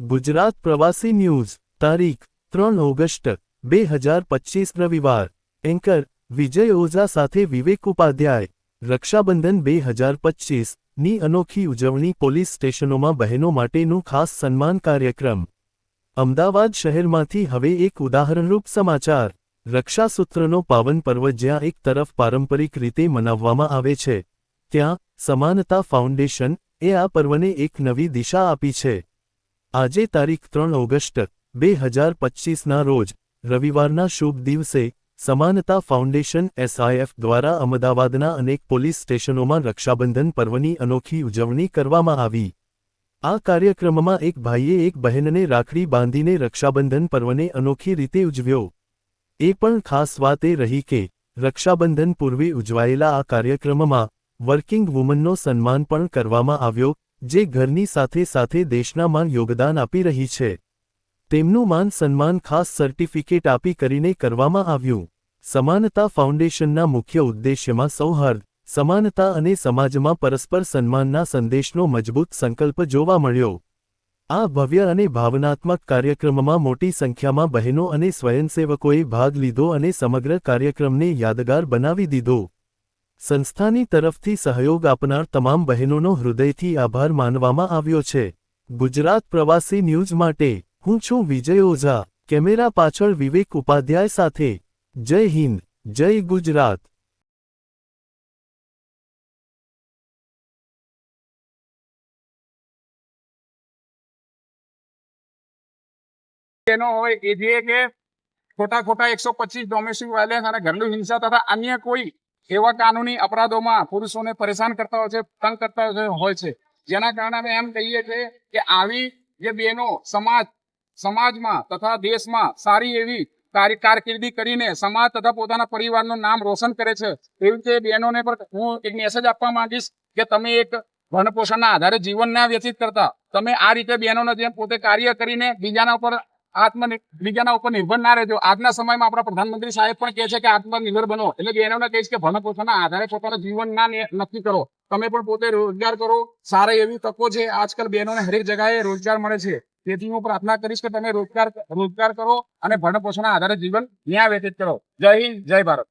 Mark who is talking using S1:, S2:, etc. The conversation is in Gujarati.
S1: ગુજરાત પ્રવાસી ન્યૂઝ, તારીખ, ત્રણ ઓગસ્ટ, બે હજાર પચીસ રવિવાર. એન્કર, વિજય ઓઝા સાથે વિવેક ઉપાધ્યાય. રક્ષાબંધન બે હજાર પચીસ, ની અનોખી ઉજવણી પોલીસ સ્ટેશનોમાં બહેનો માટેનું ખાસ સન્માન કાર્યક્રમ. અમદાવાદ શહેરમાંથી હવે એક ઉદાહરણરૂપ સમાચાર. રક્ષાસૂત્રનો પાવન પર્વ જ્યાં એક તરફ પારંપરિક રીતે મનાવવામાં આવે છે, ત્યાં સમાનતા ફાઉન્ડેશન એ આ પર્વને એક નવી દિશા આપી છે. આજે તારીખ ત્રણ ઓગસ્ટ, બે હજાર પચીસના રોજ, રવિવારના શુભ દિવસે, સમાનતા ફાઉન્ડેશન એસઆઈએફ દ્વારા અમદાવાદના અનેક પોલીસ સ્ટેશનોમાં રક્ષાબંધન પર્વની અનોખી ઉજવણી કરવામાં આવી. આ કાર્યક્રમમાં એક ભાઈએ એક બહેનને રાખડી બાંધીને રક્ષાબંધન પર્વને અનોખી રીતે ઉજવ્યો. એ પણ ખાસ વાત એ રહી કે, રક્ષાબંધન પૂર્વે ઉજવાયેલા આ કાર્યક્રમમાં, વર્કિંગ વુમનનો સન્માન પણ કરવામાં આવ્યો જે ઘરની સાથે સાથે દેશના માન યોગદાન આપી રહી છે. તેમનું માન સન્માન ખાસ સર્ટિફિકેટ આપી કરીને કરવામાં આવ્યું. સમાનતા ફાઉન્ડેશનના મુખ્ય ઉદ્દેશ્યમાં સૌહાર્દ, સમાનતા અને સમાજમાં પરસ્પર સન્માનના સંદેશનો મજબૂત સંકલ્પ જોવા મળ્યો. આ ભવ્ય અને ભાવનાત્મક કાર્યક્રમમાં મોટી સંખ્યામાં બહેનો અને સ્વયંસેવકોએ ભાગ લીધો અને સમગ્ર કાર્યક્રમને યાદગાર બનાવી દીધો. સંસ્થાની તરફથી સહયોગ આપનાર તમામ બહેનોનો હૃદયથી આભાર માનવામાં આવ્યો છે. ગુજરાત પ્રવાસી ન્યૂઝ માટે, હું છું વિજય ઓઝા, કેમેરા પાછળ વિવેક ઉપાધ્યાય સાથે. જય હિન્દ, જય ગુજરાત.
S2: હોય કે ખોટા ખોટા એકસો પચીસ ડોમેસ્ટિક વાયલેન્સ અને ઘરેલુ હિંસા તથા અન્ય કોઈ એવા કાનૂની અપરાધોમાં પુરુષોને પરેશાન કરતા હોય છે, તંગ કરતા હોય છે જેના કારણે અમે એમ કહીએ છીએ કે આવી જે બહેનો સમાજ, સમાજમાં તથા દેશમાં સારી એવી કારકિર્દી કરીને સમાજ તથા પોતાના પરિવારનું નામ રોશન કરે છે, એવી રીતે બહેનોને પણ હું એક મેસેજ આપવા માંગીશ કે તમે એક ભરણપોષણના આધારે જીવન ના વ્યતીત કરતા, તમે આ રીતે બહેનોને જેમ પોતે કાર્ય કરીને બીજાના ઉપર આત્મ બીજાના ઉપર નિર્ભર ના રહેજો. આજના સમયમાં આપણા પ્રધાનમંત્રી સાહેબ પણ કહે છે કે આત્મનિર્ભર બનો. એટલે બહેનોને કહીશ કે ભરણ પોતાના આધારે પોતાના જીવન ના નક્કી કરો. તમે પણ પોતે રોજગાર કરો. સારી એવી તકો છે. આજકાલ બહેનોને હરેક જગ્યાએ રોજગાર મળે છે. તેથી હું પ્રાર્થના કરીશ કે તમે રોજગાર રોજગાર કરો અને ભરણ પોષણના આધારે જીવન ન્યાય વ્યતીત કરો. જય હિન્દ, જય ભારત.